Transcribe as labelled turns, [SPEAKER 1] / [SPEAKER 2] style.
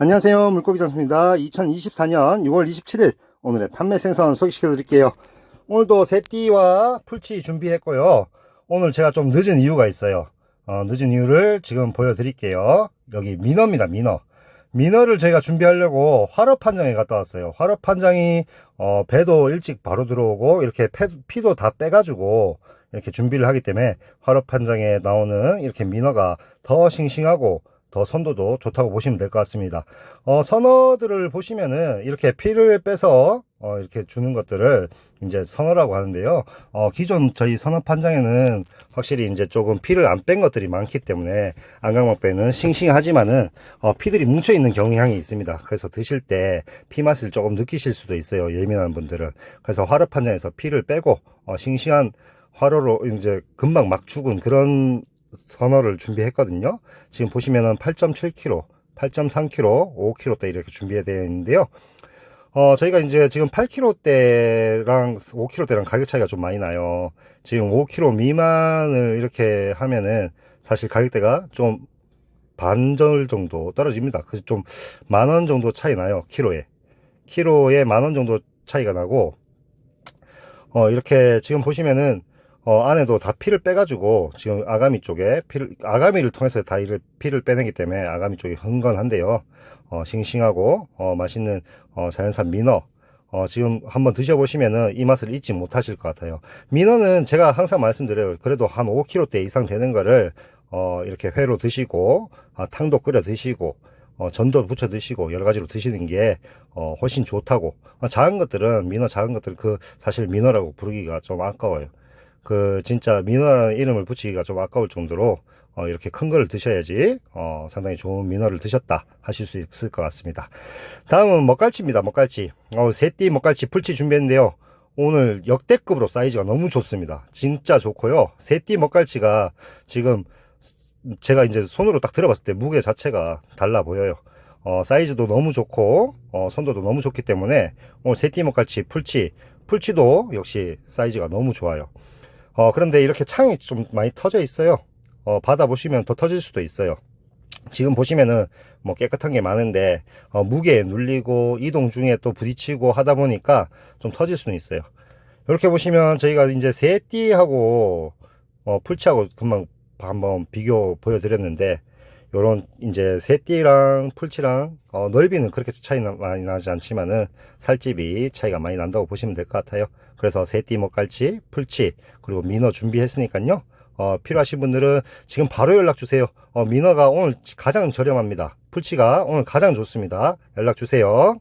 [SPEAKER 1] 안녕하세요. 물고기 장수입니다. 2024년 6월 27일 오늘의 판매 생선 소개시켜 드릴게요. 오늘도 새띠와 풀치 준비했고요. 오늘 제가 좀 늦은 이유가 있어요. 어, 늦은 이유를 지금 보여드릴게요. 여기 민어입니다 민어. 민어를 저희가 준비하려고 화로판장에 갔다 왔어요. 화로판장이 어, 배도 일찍 바로 들어오고 이렇게 폐- 피도 다 빼가지고 이렇게 준비를 하기 때문에 화로판장에 나오는 이렇게 민어가 더 싱싱하고 더 선도도 좋다고 보시면 될 것 같습니다. 어, 선어들을 보시면은 이렇게 피를 빼서 어, 이렇게 주는 것들을 이제 선어라고 하는데요. 어, 기존 저희 선어 판장에는 확실히 이제 조금 피를 안 뺀 것들이 많기 때문에 안강막배는 싱싱하지만은 어, 피들이 뭉쳐 있는 경향이 있습니다. 그래서 드실 때 피 맛을 조금 느끼실 수도 있어요. 예민한 분들은. 그래서 화로 판장에서 피를 빼고 어, 싱싱한 화로로 이제 금방 막 죽은 그런 선어를 준비했거든요. 지금 보시면은 8.7kg, 8.3kg, 5kg대 이렇게 준비되어 있는데요. 어, 저희가 이제 지금 8kg대랑 5kg대랑 가격 차이가 좀 많이 나요. 지금 5kg 미만을 이렇게 하면은 사실 가격대가 좀 반절 정도 떨어집니다. 그래서 좀 만 원 정도 차이 나요. 키로에. 키로에 만 원 정도 차이가 나고, 어, 이렇게 지금 보시면은 어, 안에도 다 피를 빼가지고 지금 아가미 쪽에 피를 아가미를 통해서 다 이를 피를 빼내기 때문에 아가미 쪽이 흥건한데요. 어, 싱싱하고 어, 맛있는 어, 자연산 민어. 어, 지금 한번 드셔보시면은 이 맛을 잊지 못하실 것 같아요. 민어는 제가 항상 말씀드려요. 그래도 한 5kg대 이상 되는 거를 어, 이렇게 회로 드시고 아, 탕도 끓여 드시고 어, 전도 부쳐 드시고 여러 가지로 드시는 게 어, 훨씬 좋다고. 어, 작은 것들은 민어 작은 것들은 그 사실 민어라고 부르기가 좀 아까워요. 그 진짜 민어라는 이름을 붙이기가 좀 아까울 정도로 어, 이렇게 큰 거를 드셔야지 어, 상당히 좋은 민어를 드셨다 하실 수 있을 것 같습니다. 다음은 먹갈치입니다. 먹갈치. 어, 새띠 먹갈치 풀치 준비했는데요. 오늘 역대급으로 사이즈가 너무 좋습니다. 진짜 좋고요. 새띠 먹갈치가 지금 제가 이제 손으로 딱 들어봤을 때 무게 자체가 달라 보여요. 어, 사이즈도 너무 좋고 어, 선도도 너무 좋기 때문에 오늘 새띠 먹갈치 풀치 풀치도 역시 사이즈가 너무 좋아요. 어, 그런데 이렇게 창이 좀 많이 터져 있어요. 어, 받아보시면 더 터질 수도 있어요. 지금 보시면은 뭐 깨끗한 게 많은데, 어, 무게에 눌리고 이동 중에 또 부딪히고 하다 보니까 좀 터질 수는 있어요. 이렇게 보시면 저희가 이제 새띠하고, 어, 풀치하고 금방 한번 비교 보여드렸는데, 요런 이제 새띠랑 풀치랑 어, 넓이는 그렇게 차이 나- 많이 나지 않지만은 살집이 차이가 많이 난다고 보시면 될 것 같아요. 그래서 새띠 먹갈치, 풀치 그리고 민어 준비했으니까요. 어, 필요하신 분들은 지금 바로 연락 주세요. 어, 민어가 오늘 가장 저렴합니다. 풀치가 오늘 가장 좋습니다. 연락 주세요.